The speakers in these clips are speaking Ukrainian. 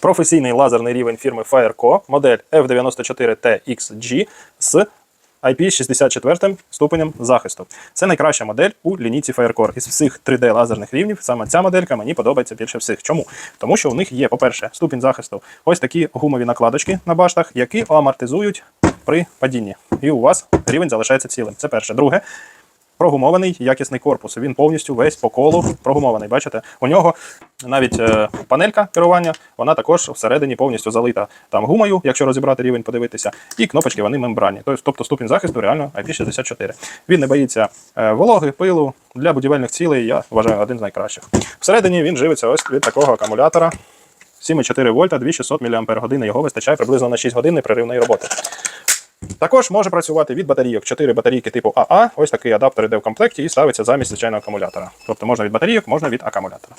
Професійний лазерний рівень фірми Fireco, модель F94TXG з IP64 ступенем захисту. Це найкраща модель у лінійці Firecore. Із всіх 3D лазерних рівнів саме ця моделька мені подобається більше всіх. Чому? Тому що у них є, по-перше, ступінь захисту ось такі гумові накладочки на баштах, які амортизують при падінні. І у вас рівень залишається цілим. Це перше. Друге, прогумований якісний корпус. Він повністю весь по колу прогумований. Бачите, у нього навіть е, панелька керування, вона також всередині повністю залита там гумою, якщо розібрати рівень, подивитися, і кнопочки вони мембранні. Тобто, тобто ступінь захисту реально IP64. Він не боїться е, вологи, пилу для будівельних цілей. Я вважаю один з найкращих. Всередині він живиться ось від такого акумулятора. 7,4 вольта, 2600 мАч. Його вистачає приблизно на 6 годин непреривної роботи. Також може працювати від батарійок 4 батарійки типу АА. Ось такий адаптер йде в комплекті і ставиться замість звичайного акумулятора. Тобто можна від батарійок, можна від акумулятора.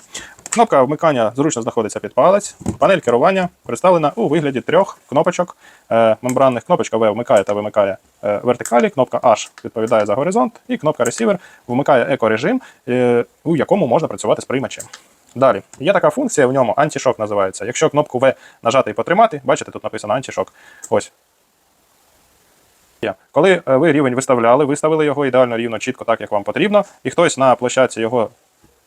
Кнопка вмикання зручно знаходиться під палець. Панель керування представлена у вигляді трьох кнопочок е, мембранних. Кнопочка V вмикає та вимикає е, вертикалі, кнопка H відповідає за горизонт, і кнопка Receiver вмикає екорежим, е, у якому можна працювати з приймачем. Далі є така функція в ньому антишок називається. Якщо кнопку V нажати і потримати, бачите, тут написано антишок. Ось Коли е, ви рівень виставляли, виставили його ідеально рівно, чітко так, як вам потрібно, і хтось на площадці його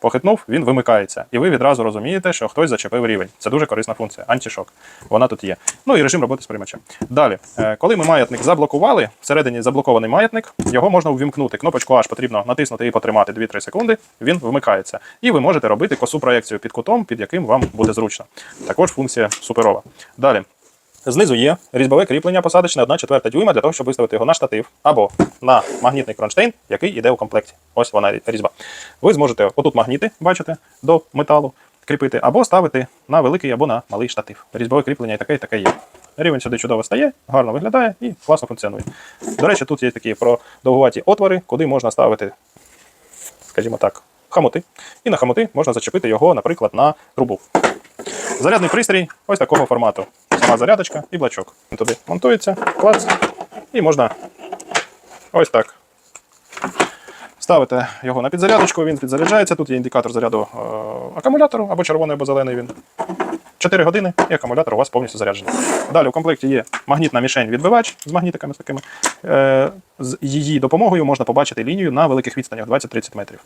похитнув, він вимикається. І ви відразу розумієте, що хтось зачепив рівень. Це дуже корисна функція, антишок. Вона тут є. Ну і режим роботи з приймачем. Далі, е, коли ми маятник заблокували, всередині заблокований маятник, його можна увімкнути. Кнопочку H потрібно натиснути і потримати 2-3 секунди, він вмикається. І ви можете робити косу проекцію під кутом, під яким вам буде зручно. Також функція суперова. Далі. Знизу є різьбове кріплення посадочне 1 четверта дюйма для того, щоб виставити його на штатив або на магнітний кронштейн, який йде у комплекті. Ось вона різьба. Ви зможете отут магніти, бачите, до металу кріпити, або ставити на великий або на малий штатив. Різьбове кріплення і таке, і таке є. Рівень сюди чудово стає, гарно виглядає і класно функціонує. До речі, тут є такі продовгуваті отвори, куди можна ставити, скажімо так, хамути. І на хамути можна зачепити його, наприклад, на трубу. Зарядний пристрій ось такого формату. Сама зарядочка і блачок. Він туди монтується, клац, і можна ось так. Ставите його на підзарядочку, він підзаряджається. Тут є індикатор заряду е, акумулятору або червоний, або зелений він. 4 години і акумулятор у вас повністю заряджений. Далі у комплекті є магнітна мішень відбивач з магнітиками такими. Е, з її допомогою можна побачити лінію на великих відстанях 20-30 метрів.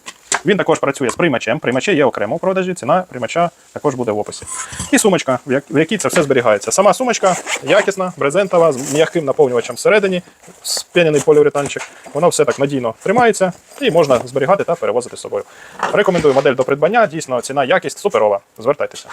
Він також працює з приймачем. Приймачі є окремо у продажі, ціна приймача також буде в описі. І сумочка, в якій це все зберігається. Сама сумочка якісна, брезентова, з м'яким наповнювачем всередині, сп'янений поліуретанчик. Воно все так надійно тримається і можна зберігати та перевозити з собою. Рекомендую модель до придбання. Дійсно, ціна якість суперова. Звертайтеся.